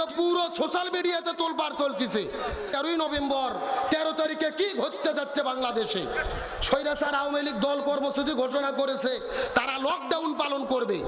কিন্তু পুরো সোশ্যাল মিডিয়াতে তোলপাড় চলতেছে। তেরোই নভেম্বর, তেরো তারিখে কি ঘটতে যাচ্ছে বাংলাদেশে? স্বৈরাচার আওয়ামী লীগ দল কর্মসূচি ঘোষণা করেছে, তারা লকডাউন পালন করবে।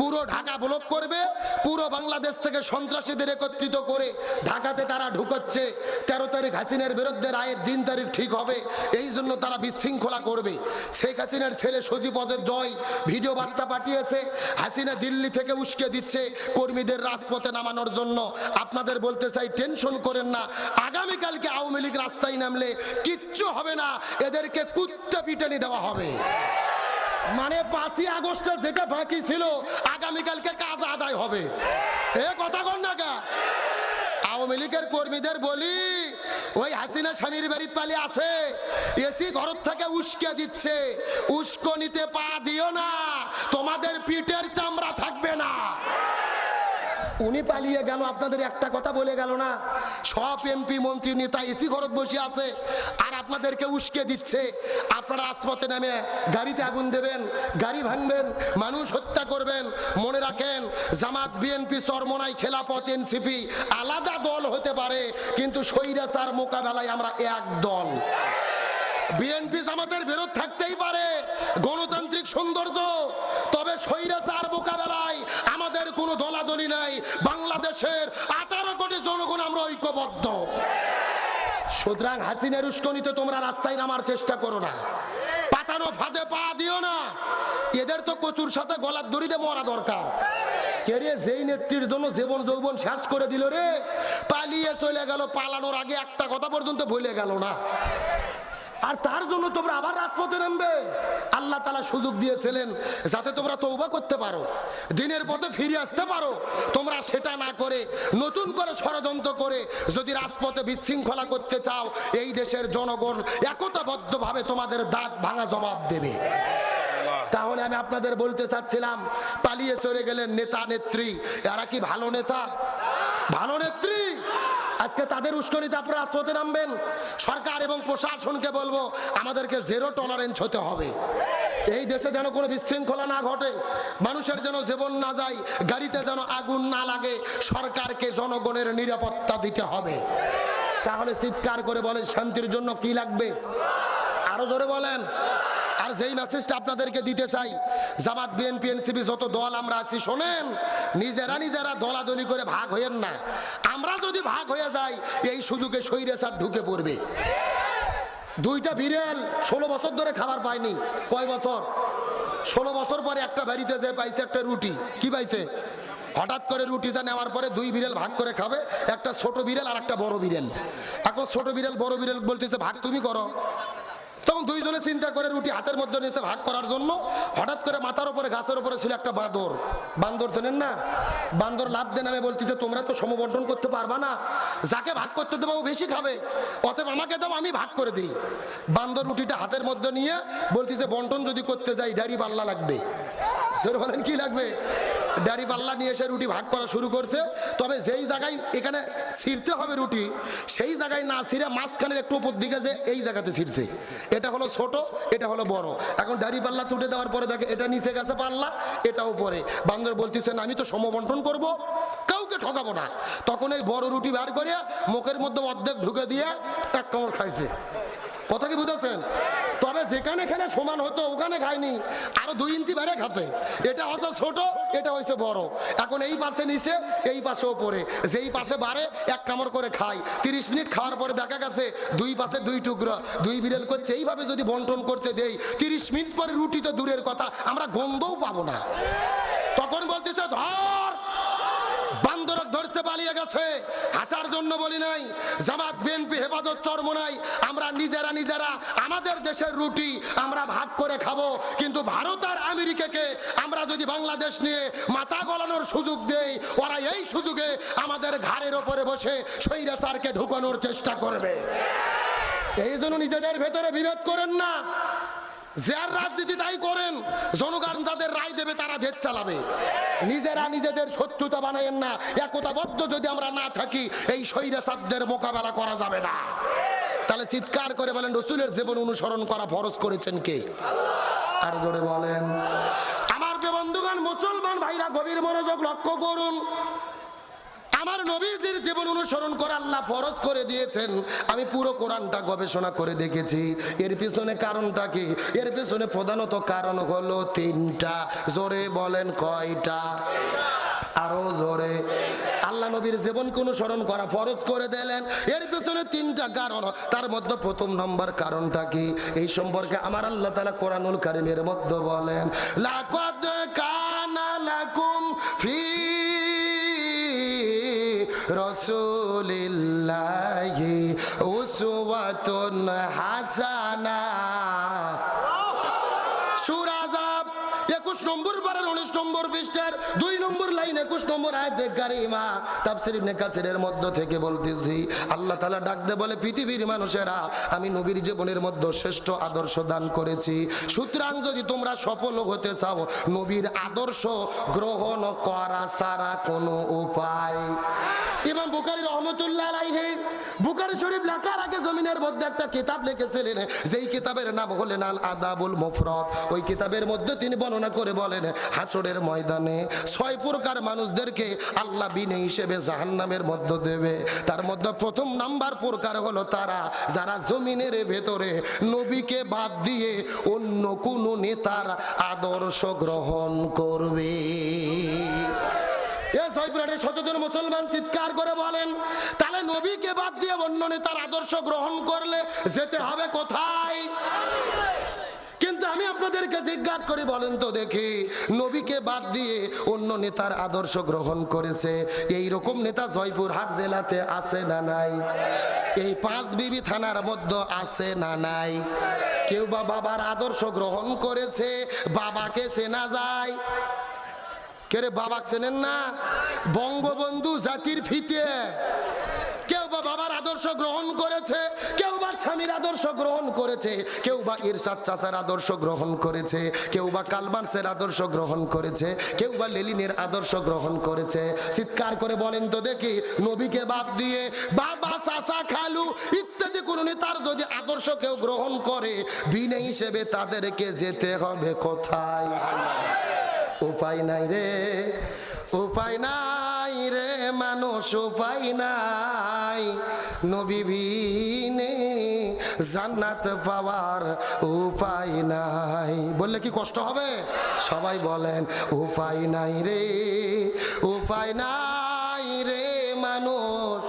পুরো ঢাকা ব্লক করবে, পুরো বাংলাদেশ থেকে সন্ত্রাসীদের একত্রিত করে ঢাকাতে তারা ঢুকচ্ছে। তেরো তারিখ হাসিনের বিরুদ্ধে রায়ের দিন তারিখ ঠিক হবে, এই জন্য তারা বিশৃঙ্খলা করবে। শেখ হাসিনার ছেলে অজয় জয় ভিডিও বার্তা পাঠিয়েছে, হাসিনা দিল্লি থেকে উস্কে দিচ্ছে কর্মীদের রাজপথে নামানোর জন্য। আপনাদের বলতে চাই, টেনশন করেন না। আগামীকালকে আওয়ামী লীগ রাস্তায় নামলে কিচ্ছু হবে না, এদেরকে কুত্তা পিটানি দেওয়া হবে। মানে পাঁচই আগস্টে যেটা বাকি ছিল, আগামীকালকে কাজ আদায় হবে। এ কথা কন না কা আওয়ামী লীগের কর্মীদের বলি, ওই হাসিনা স্বামীর বাড়ির পালি আছে, এসি ঘর থেকে উস্কে দিচ্ছে। উস্কো নিতে পা দিও না, তোমাদের পিঠের উনি পালিয়ে গেল, আপনাদের একটা কথা বলে গেল না। সব এমপি, মন্ত্রী, নেতা, এসি ঘরত বসে আছে, আর আপনাদেরকে উস্কে দিচ্ছে। আপনারা রাজপথে নামে গাড়িতে আগুন দেবেন, গাড়ি ভাঙবেন, মানুষ হত্যা করবেন। মনে রাখেন, জামাত, বিএনপি, চরমনাই, খেলাপথ, এনসিপি আলাদা দল হতে পারে, কিন্তু স্বৈরাচার মোকাবেলায় আমরা এক দল। বিএনপি জামাতের বিরোধ থাকতেই পারে গণতান্ত্রিক সৌন্দর্য। তবে স্বৈরাচার মোকাবেলায় আমাদের কোনো দলাদলি নাই। বাংলাদেশের আঠারো কোটি জনগণ আমরা ঐক্যবদ্ধ। সুতরাং হাসিনের উস্কনিতে তোমরা রাস্তায় নামার চেষ্টা করো না। পাতানো ফাঁদে পা দিও না। এদের তো কচুর সাথে গলার দড়িতে মরা দরকার। কে রে, যেই নেত্রীর জন্য জীবন যৌবন শেষ করে দিল রে? পালিয়ে চলে গেল, পালানোর আগে একটা কথা পর্যন্ত ভুলে গেল না। আর তার জন্য তোমরা আবার রাজপথে নামবে। আল্লাহ তালা সুযোগ দিয়েছিলেন যাতে তোমরা তৌবা করতে পারো, দিনের পথে ফিরে আসতে পারো। তোমরা সেটা না করে নতুন করে ষড়যন্ত্র করে যদি রাজপথে বিশৃঙ্খলা করতে চাও, এই দেশের জনগণ একতাবদ্ধভাবে তোমাদের দাঁত ভাঙা জবাব দেবে। তাহলে আমি আপনাদের বলতে চাচ্ছিলাম, পালিয়ে চলে গেলেন নেতা নেত্রী এরা কি ভালো নেতা? ভালো নেত্রী? আজকে তাদের উস্কনিতে আপনারা রাজপথে নামবেন। সরকার এবং প্রশাসনকে বলব, আমাদেরকে জেরো টলারেন্স হতে হবে। এই দেশে যেন কোনো বিশৃঙ্খলা না ঘটে, মানুষের যেন জীবন না যায়, গাড়িতে যেন আগুন না লাগে, সরকারকে জনগণের নিরাপত্তা দিতে হবে। তাহলে চিৎকার করে বলেন, শান্তির জন্য কি লাগবে? আরও জোরে বলেন। আর যেই মেসেজটা আপনাদেরকে দিতে চাই, জামাত বিএনপি এনসিপি যত দল আমরা আছি, শোনেন, নিজেরা নিজেরা দলাদলি করে ভাগ হইয়েন না। আমরা যদি ভাগ হয়ে যাই, এই সুযোগে সৈরেসার ঢুকে পড়বে। দুইটা বিড়াল ষোলো বছর ধরে খাবার পায়নি। কয় বছর? ষোলো বছর পরে একটা বাড়িতে যে পাইছে একটা রুটি। কি পাইছে? হঠাৎ করে রুটিটা নেওয়ার পরে দুই বিড়াল ভাগ করে খাবে, একটা ছোট বিড়াল আর একটা বড় বিড়াল। এখন ছোট বিড়াল, বড় বিড়াল বলতেছে, ভাগ তুমি করো। তখন দুইজনে চিন্তা করে রুটি হাতের মধ্যে নিয়েছে ভাগ করার জন্য। হঠাৎ করে মাথার উপরে গাছের উপরে ছিল একটা বাঁদর। বান্দর চেনেন না? বান্দর লাভ দেন আমি বলতেছে, তোমরা তো সমবন্টন করতে পারবা না। যাকে ভাগ করতে দেবো, ও বেশি খাবে। অতএব আমাকে দাও, আমি ভাগ করে দিই। বান্দর রুটিটা হাতের মধ্যে নিয়ে বলতেছে, বন্টন যদি করতে যাই, ডাড়ি পাল্লা লাগবে। স্যার বলেন, কি লাগবে? ডাড়ি পাল্লা নিয়ে এসে রুটি ভাগ করা শুরু করছে। তবে যেই জায়গায় এখানে ছিঁড়তে হবে রুটি, সেই জায়গায় না ছিঁড়ে মাঝখানের একটু উপর দিকে যে এই জায়গাতে ছিঁড়ছে। এটা হলো ছোট, এটা হলো বড়। এখন দাড়ি পাল্লা তুটে দেওয়ার পরে দেখে এটা নিচে গেছে পাল্লা, এটা উপরে। বান্দর বলতেছেন আমি তো সমবন্টন করব, কাউকে ঠকাবো না। তখন এই বড় রুটি বার করে মুখের মধ্যে অর্ধেক ঢুকে দিয়ে এক কামড় খাইছে। কথা কি বুঝেছেন? তবে যেখানে খেলে সমান হতো, ওখানে খায়নি। আরও দুই ইঞ্চি বাইরে খাতে এটা হচ্ছে ছোট, এটা হয়েছে বড়। এখন এই পাশে নিচে, এই পাশে ওপরে যেই পাশে বাড়ে, এক কামড় করে খাই তিরিশ মিনিট খাওয়ার পরে দেখা গেছে, দুই পাশে দুই টুকরো, দুই বিড়াল করছে। এইভাবে যদি বন্টন করতে দেই, তিরিশ মিনিট পরে রুটি তো দূরের কথা, আমরা গন্ধও পাবো না। তখন বলতেছে, ধর! পালিয়ে গেছে। হাসার জন্য বলি নাই, জামাত, বিএনপি, হেফাজত, চর্ম নাই। আমরা নিজেরা নিজেরা, আমাদের দেশের রুটি আমরা ভাগ করে খাব। কিন্তু ভারত আর আমেরিকাকে আমরা যদি বাংলাদেশ নিয়ে মাথা গলানোর সুযোগ দেই, ওরা এই সুযোগে আমাদের ঘাড়ের ওপরে বসে স্বৈরাচারকে ঢুকানোর চেষ্টা করবে। এই জন্য নিজেদের ভেতরে বিভেদ করেন না। যার রাজনীতি তাই করেন, জনগণ যাদের রায় দেবে তারা দেশ চালাবে। নিজেরা নিজেদের শত্রুতা বানায়েন না। একতাবদ্ধ যদি আমরা না থাকি, এই স্বৈরাচারদের মোকাবেলা করা যাবে না। তাহলে চিৎকার করে বলেন, রসুলের জীবন অনুসরণ করা ফরজ করেছেন কে? আর জোরে বলেন, আমার যে বন্ধুগণ, মুসলমান ভাইরা, গভীর মনোযোগ লক্ষ্য করুন। আমার নবীজির জীবন অনুসরণ করে আল্লাহ ফরজ করে দিয়েছেন। আমি পুরো কোরআনটা গবেষণা করে দেখেছি। এর পিছনে কারণটা কি? এর পিছনে প্রধানত কারণ হলো তিনটা। জোরে বলেন কয়টা? আরও জোরে। আল্লাহ নবীর জীবনকে অনুসরণ করা ফরজ করে দিলেন। এর পিছনে তিনটা কারণ। তার মধ্যে প্রথম নম্বর কারণটা কি? এই সম্পর্কে আমার আল্লাহ তাআলা কোরআনুল কারিমের মধ্যে বলেন, লাকাদ কানা লাকুম রসুলিল্লাহি উসওয়াতুন হাসানা। নম্বর পৃষ্ঠার দুই নম্বর লাইন একুশ নম্বর আয়াতে কারিমা তাফসির ইবনে কাসিরের মধ্য থেকে বলতেছি, আল্লাহ তাআলা ডাক দে বলে, পৃথিবীর মানুষেরা, আমি নবীর জীবনের মধ্যে শ্রেষ্ঠ আদর্শ দান করেছি। সুতরাং যদি তোমরা সফল হতে চাও, নবীর আদর্শ গ্রহণ করা ছাড়া কোনো উপায় ইমাম বুখারী রহমতুল্লাহ আলাইহি বুখারী শরীফ লেখার আগে জমিনের মধ্যে একটা কিতাব লিখেছিলেন, যেই কিতাবের নাম হলেন আল আদাবুল মুফরদ। ওই কিতাবের মধ্যে তিনি বর্ণনা করে বলেন, হাসরের ময়দানে ছয় প্রকার মানুষদেরকে আল্লাহ বিনে হিসেবে জাহান্নামের মধ্য দেবে। তার মধ্যে প্রথম নাম্বার প্রকার হলো তারা, যারা জমিনের ভেতরে নবীকে বাদ দিয়ে অন্য কোনো নেতার আদর্শ গ্রহণ করবে। এ সচেতন মুসলমান চিৎকার করে বলেন, তাহলে নবীকে বাদ দিয়ে অন্য নেতার আদর্শ গ্রহণ করলে যেতে হবে কোথায়? কিন্তু আমি আপনাদেরকে জিজ্ঞাসা করি, বলেন তো দেখি, নবীকে বাদ দিয়ে অন্য নেতার আদর্শ গ্রহণ করেছে এই রকম নেতা জয়পুরহাট জেলাতে আছে না নাই? এই পাঁচ বিবি থানার মধ্যে আছে না নাই? কেউ বা বাবার আদর্শ গ্রহণ করেছে, বাবাকে চেনা যায়? কে রে বাবা চেনেন না? বঙ্গবন্ধু জাতির ফিতে। কেউ বা বাবার আদর্শ গ্রহণ করেছে, কেউ বা স্বামীর আদর্শ গ্রহণ করেছে, কেউ বা ইরশাদ চাচার আদর্শ গ্রহণ করেছে, কেউ বা কালবানসের আদর্শ গ্রহণ করেছে, কেউ বা লেলিনের আদর্শ গ্রহণ করেছে। চিৎকার করে বলেন তো দেখি, নবীকে বাদ দিয়ে বাবা, চাচা, খালু ইত্যাদি কোন নেতার যদি আদর্শ কেউ গ্রহণ করে বিনে হিসেবে তাদেরকে যেতে হবে কোথায়? উপায় নাই রে, উপায় নাই রে, মানুষ উপায় নাই। নবী জান্নাত পাওয়ার উপায় নাই। বললে কি কষ্ট হবে? সবাই বলেন, উপায় নাই রে, উপায় নাই রে, মানুষ।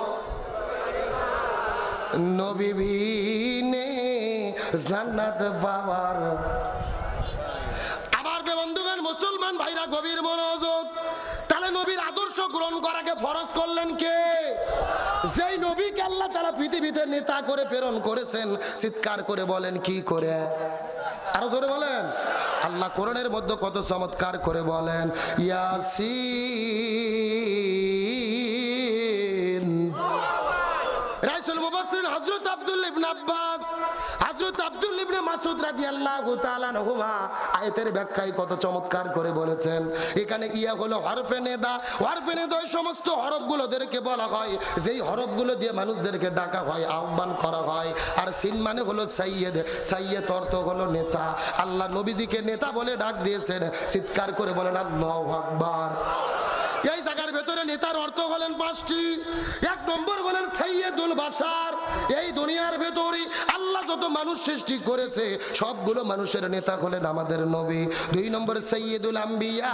নবী জান্নাত পাওয়ার মুসলমান ভাইরা, গভীর মনোযোগ। তাহলে নবীর আদর্শ গ্রহণ করাকে ফরজ করলেন কে? যেই নবীকে আল্লাহ তারা পৃথিবীতে নেতা করে, প্রেরণ করেছেন, চিৎকার করে বলেন, কি করে? আরও জোরে বলেন। আল্লাহ কোরআনের মধ্যে কত চমৎকার করে বলেন, ইয়াসিন করে এখানে ইয়া সমস্ত হরফগুলোদেরকে বলা হয়। হরফগুলো দিয়ে মানুষদেরকে ডাকা হয়, আহ্বান করা হয়। আর সিন মানে নেতা। আল্লাহ নবীজিকে নেতা বলে ডাক দিয়েছেন। চিৎকার করে বলেন, আল্লাহু আকবার। এই জায়গার ভেতরে নেতার অর্থ হলেন পাঁচটি। এক নম্বর হলেন সৈয়দুল বাসার এই দুনিয়ার ভেতরে আল্লাহ যত মানুষ সৃষ্টি করেছে, সবগুলো মানুষের নেতা হলেন আমাদের নবী। দুই নম্বর সৈয়দুল আম্বিয়া।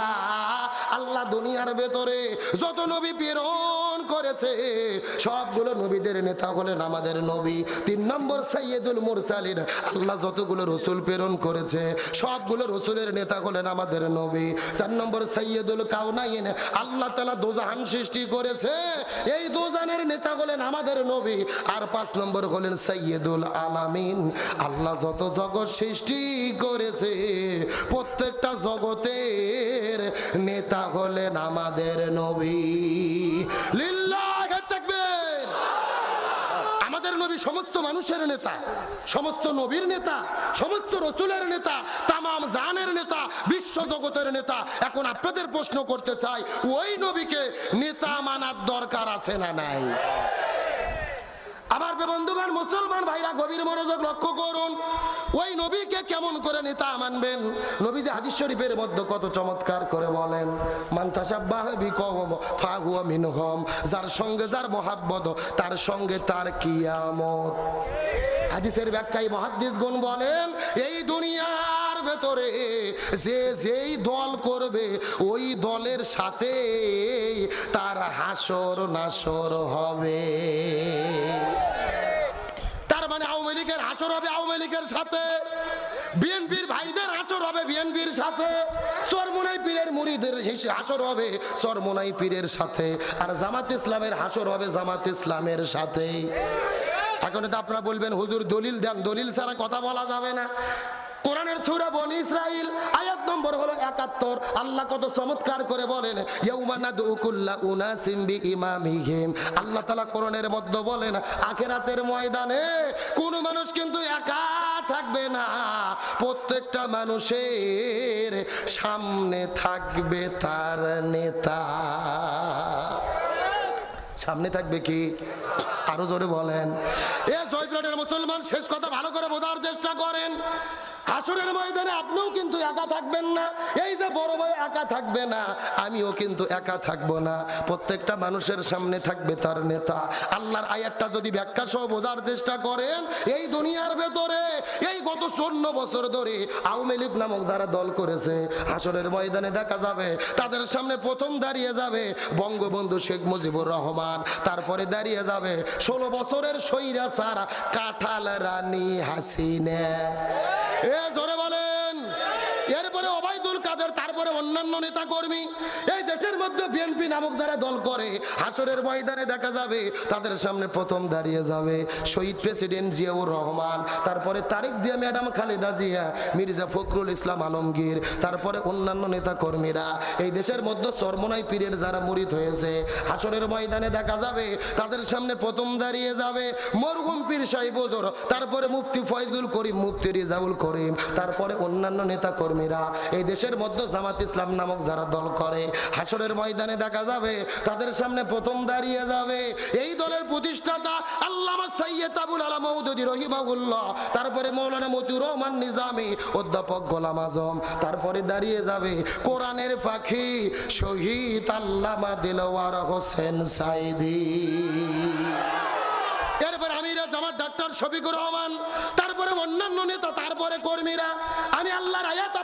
আল্লাহ দুনিয়ার ভেতরে যত নবী প্রেরণ করেছে। সবগুলো নবীদের নেতা হলেন আমাদের নবী। তিন নম্বর সৈয়দুল মুরসালিন, আল্লাহ যতগুলো রসুল প্রেরণ করেছে, সবগুলো রসুলের নেতা হলেন আমাদের নবী। চার নম্বর সৈয়দুল কাউনাইন আল্লাহ তালা দোজাহান সৃষ্টি করেছে, এই দোজানের নেতা হলেন আমাদের নবী। আর পাঁচ নম্বর হলেন সৈয়দুল আলামিন, আল্লাহ যত জগৎ সৃষ্টি করেছে, প্রত্যেকটা জগতের নেতা হলেন আমাদের নবী। লিল্লাহ তাকবীর আমাদের নবী সমস্ত মানুষের নেতা, সমস্ত নবীর নেতা, সমস্ত রসুলের নেতা, তামাম জানের নেতা, বিশ্ব জগতের নেতা, এখন আপনাদের প্রশ্ন করতে চাই, ওই নবীকে নেতা মানার দরকার আছে না নাই? আমার বন্ধুগণ, মুসলমান ভাইরা, গভীর মনোযোগ লক্ষ্য করুন। ওই নবীকে কেমন করে নেতা মানবেন? নবী যে হাদিস শরীফের মধ্যে কত চমৎকার করে বলেন মিনহম যার সঙ্গে যার মহাব্বত, তার সঙ্গে তার কিয়ামত। হাদিসের ব্যাখ্যায় মহাদ্দিস গুণ বলেন, এই দুনিয়ার ভেতরে যে যেই দল করবে, ওই দলের সাথে তার হাসর নাসর হবে তার মানে হাসর হবে আওয়ামী লীগের সাথে। বিএনপির ভাইদের আচর হবে বিএনপির সাথে। সরমুনাই পীরের মুড়িদের হাসর হবে সরমুনাই পীরের সাথে। আর জামাত ইসলামের হাসর হবে জামাত ইসলামের সাথে। এখন এটা আপনারা বলবেন, হুজুর দলিল দেন। দলিল ছাড়া কথা বলা যাবে না। কোরআনের সূরা বনি ইসরাইল, আয়াত নম্বর হলো 71 আল্লাহ কত চমৎকার করে বলেন বিইমামিহিম। আল্লাহ তাআলা কোরআনের মধ্যে বলেন, আখিরাতের ময়দানে কোন মানুষ কিন্তু একা থাকবে না। প্রত্যেকটা মানুষের সামনে থাকবে তার নেতা। সামনে থাকবে কি? আরও জোরে বলেন। এ জয়প্রাটের মুসলমান, শেষ কথা ভালো করে বোঝার চেষ্টা করেন। হাসরের ময়দানে আপনিও কিন্তু একা থাকবেন না। এই যে বড় ভাই একা থাকবে না, আমিও কিন্তু একা থাকব না। প্রত্যেকটা মানুষের সামনে থাকবে তার নেতা। আল্লাহর আয়াতটা যদি ব্যাখ্যা সহ বোঝার চেষ্টা করেন, এই দুনিয়ার ভেতরে, এই গত চন্ন বছর ধরে আওয়ামী লীগ নামক যারা দল করেছে, হাসরের ময়দানে দেখা যাবে, তাদের সামনে প্রথম দাঁড়িয়ে যাবে বঙ্গবন্ধু শেখ মুজিবুর রহমান। তারপরে দাঁড়িয়ে যাবে ষোলো বছরের সৈরা সারা কাঁঠাল রানী হাসিনে। এ জোরে বলেন এরপরে ওবায়দুল কাদের তারপরে অন্যান্য নেতা কর্মী এই দেশের মধ্যে বিএনপি নামক যারা দল করে, হাসরের ময়দানে দেখা যাবে তাদের সামনে প্রথম দাঁড়িয়ে যাবে। শহীদ প্রেসিডেন্ট জিয়াউর রহমান, তারপরে তারেক জিয়া, ম্যাডাম খালেদা জিয়া, মির্জা ফখরুল ইসলাম আলমগীর, তারপরে অন্যান্য নেতা কর্মীরা এই দেশের মধ্যে চরমনাই পীরের যারা মরিত হয়েছে, হাসরের ময়দানে দেখা যাবে তাদের সামনে প্রথম দাঁড়িয়ে যাবে মরহুম পীর সাহেব তারপরে মুফতি ফয়জুল করিম, মুফতি রিজাউল করিম, তারপরে অন্যান্য নেতা কর্মীরা এই দেশের মধ্যে জামাত ইসলাম নামক যারা দল করে হাসরের ময়দানে দেখা যাবে, তাদের সামনে প্রথম দাঁড়িয়ে যাবে। এই দলের প্রতিষ্ঠাতা আল্লামা সৈয়দ আবুল আলা মৌদুদি রহিমাউল্লাহ তারপরে মৌলানা মতিউর রহমান নিজামী, অধ্যাপক গোলাম আজম, তারপরে দাঁড়িয়ে যাবে কোরআনের পাখি শহীদ আল্লামা দিলওয়ার হোসেন সাইদি। এরপর আমিরা জামাত ডাক্তার শফিকুর রহমান, তারপরে অন্যান্য নেতা, তারপরে কর্মীরা। আমি আল্লাহর আয়াত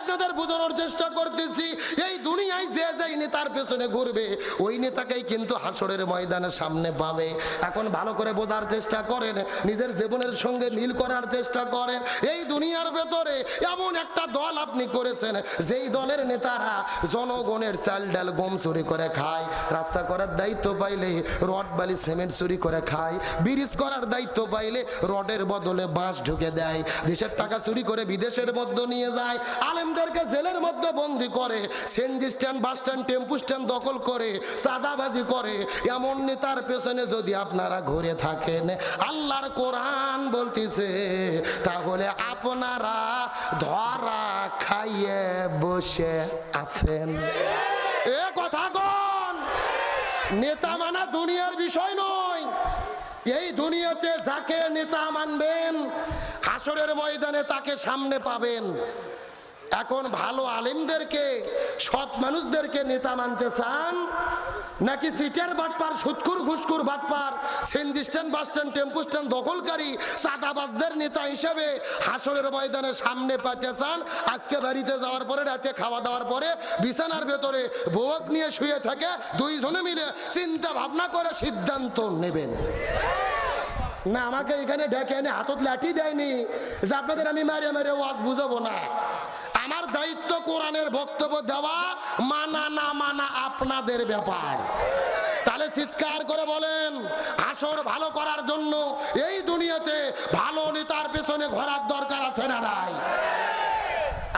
আপনাদের বোঝানোর চেষ্টা করতেছি, এই দুনিয়ায় যে যেই নেতার পেছনে ঘুরবে, ওই নেতাকেই কিন্তু হাসরের ময়দানের সামনে পাবে। এখন ভালো করে বোঝার চেষ্টা করেন, নিজের জীবনের সঙ্গে মিল করার চেষ্টা করেন। এই দুনিয়ার ভেতরে এমন একটা দল আপনি করেছেন, যেই দলের নেতারা জনগণের চাল ডাল গম চুরি করে খায়, রাস্তা করার দায়িত্ব পাইলে রড, বালি, সিমেন্ট চুরি করে খায়, ব্রিজ করার দায়িত্ব পাইলে রডের বদলে বাঁশ ঢুকে দেয়, দেশের টাকা চুরি করে বিদেশের মধ্যে নিয়ে যায় আলেমদেরকে জেলের মধ্যে বন্দি করে CNG stand bus stand, tempo stand দখল করে সাদাবাজি করে এমন নেতার পেছনে যদি আপনারা ঘুরে থাকেন, আল্লাহর কোরআন বলতেছে, তাহলে আপনারা ধরা খাইয়ে বসে আছেন। এ কথা কোন, নেতা মানা দুনিয়ার বিষয় নয়। এই দুনিয়াতে যাকে নেতা মানবেন, হাসরের ময়দানে তাকে সামনে পাবেন। এখন ভালো আলেমদেরকে, সৎ মানুষদেরকে নেতা মানতে চান? নাকি সিটের বাটপার সুৎকুর ঘুসকুর বাটপার CNG stand bus stand tempo stand দখলকারী চাঁদাবাজদের নেতা হিসেবে হাসরের ময়দানে সামনে পাতে চান? আজকে বাড়িতে যাওয়ার পরে, রাতে খাওয়া দাওয়ার পরে, বিছানার ভেতরে ভোগ নিয়ে শুয়ে থাকে দুইজনে মিলে চিন্তা ভাবনা করে সিদ্ধান্ত নেবেন। না, আমাকে এখানে ডেকে এনে হাতত লাঠি দেয়নি। যে আপনাদের আমি মারে মারে ওয়াজ বুঝাবো না। আমার দায়িত্ব কোরআনের বক্তব্য দেওয়া মানা না মানা আপনাদের ব্যাপার। তাহলে চিৎকার করে বলেন, আসর ভালো করার জন্য এই দুনিয়াতে ভালো নেতার পেছনে ঘোরার দরকার আছে না নাই?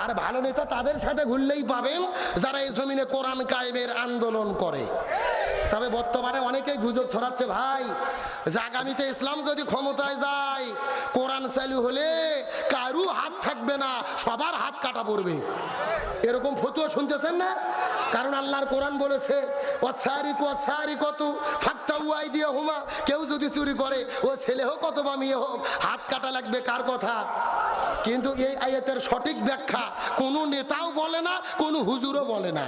আর ভালো নেতা তাদের সাথে ঘুরলেই পাবেন যারা এই জমিনে কোরআন কায়েমের আন্দোলন করে। তবে বর্তমানে অনেকেই গুজব ছড়াচ্ছে ভাই। যে আগামীতে ইসলাম যদি ক্ষমতায় যায়, কোরআন চালু হলে কারু হাত থাকবে না, সবার হাত কাটা পড়বে। এরকম ফতুয়া শুনতেছেন না? কারণ আল্লাহর কোরআন বলেছে কত হুমা কেউ যদি চুরি করে, ও ছেলে হোক অথবা মেয়ে হোক, হাত কাটা লাগবে কার কথা? কিন্তু এই আয়াতের সঠিক ব্যাখ্যা কোনো নেতাও বলে না, কোনো হুজুরও বলে না।